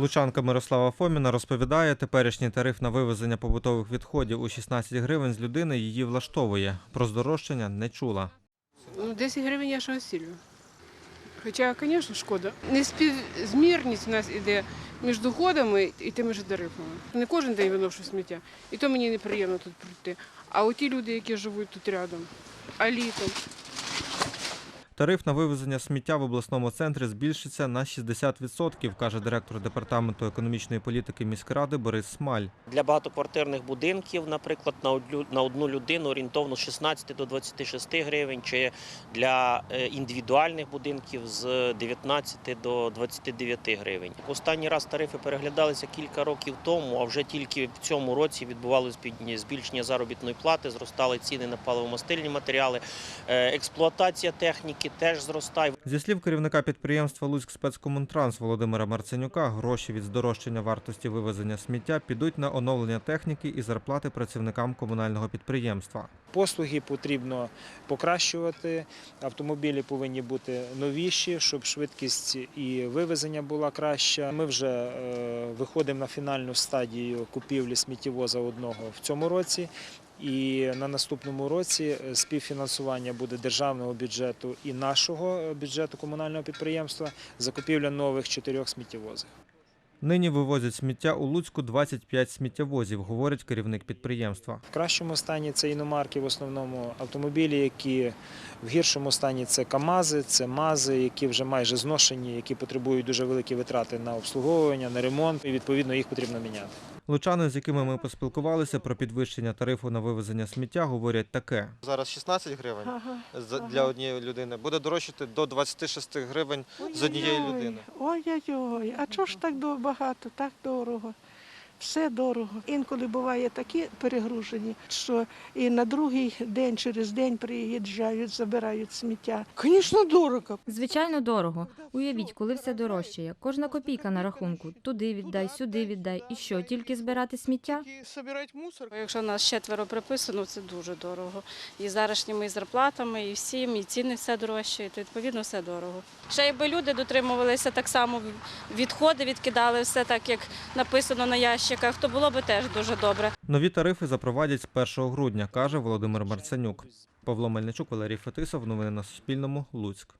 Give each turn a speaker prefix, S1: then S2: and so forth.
S1: Лучанка Мирослава Фоміна розповідає, теперішній тариф на вивезення побутових відходів у 16 гривень з людини її влаштовує. Про здорожчання не чула.
S2: Ну, 10 гривень я ж осілю. Хоча, звісно, шкода. Неспівзмірність у нас іде між доходами і тими ж тарифами. Не кожен день виношу сміття. І то мені неприємно тут прийти. А от ті люди, які живуть тут рядом, а літом.
S1: Тариф на вивезення сміття в обласному центрі збільшиться на 60%, каже директор департаменту економічної політики міськради Борис Смаль.
S3: Для багатоквартирних будинків, наприклад, на одну, людину орієнтовно з 16 до 26 гривень, чи для е, індивідуальних будинків з 19 до 29 гривень. Останній раз тарифи переглядалися кілька років тому, а вже тільки в цьому році відбувалося збільшення заробітної плати, зростали ціни на паливомастильні матеріали, е, експлуатація техніки теж зростає.
S1: Зі слів керівника підприємства Луцьк спецкомунтранс Володимира Марценюка, гроші від здорожчання вартості вивезення сміття підуть на оновлення техніки і зарплати працівникам комунального підприємства.
S4: Послуги потрібно покращувати. Автомобілі повинні бути новіші, щоб швидкість і вивезення була краща. Ми вже е, виходимо на фінальну стадію купівлі сміттєвоза одного в цьому році. І на наступному році е, співфінансування буде державного бюджету і нашого е, бюджету комунального підприємства закупівля нових чотирьох сміттєвозів.
S1: Нині вивозять сміття у Луцьку 25 сміттєвозів, говорить керівник підприємства.
S4: В кращому стані це іномарки, в основному автомобілі, які в гіршому стані це КАМАЗи, це МАЗи, які вже майже зношені, які потребують дуже великі витрати на обслуговування, на ремонт, і відповідно їх потрібно міняти.
S1: Лучани, з якими ми поспілкувалися про підвищення тарифу на вивезення сміття, говорять таке.
S5: Зараз 16 гривень для однієї людини. Буде дорожчати до 26 гривень з однієї людини.
S6: Ой-ой-ой, а чого ж так до- багато, так дорого? Все дорого. Інколи буває такі перегружені, що і на другий день, через день приїжджають, забирають сміття. Звісно, дорого.
S7: Звичайно, дорого. Уявіть, коли все дорожчає. Кожна копійка на рахунку. Туди віддай, сюди віддай. І що, тільки збирати сміття?
S8: собирать мусор.
S9: Якщо нас четверо приписано, це дуже дорого. І зарашніми зарплатами, і всім, і ціни все дорожче, то відповідно все дорого. Ще якби люди дотримувалися так само, відходи відкидали все так, як написано на ящиках, то було би теж дуже добре.
S1: Нові тарифи запровадять з 1 грудня, каже Володимир Марценюк. Павло Мельничук, Валерій Фетисов. Новини на Суспільному. Луцьк.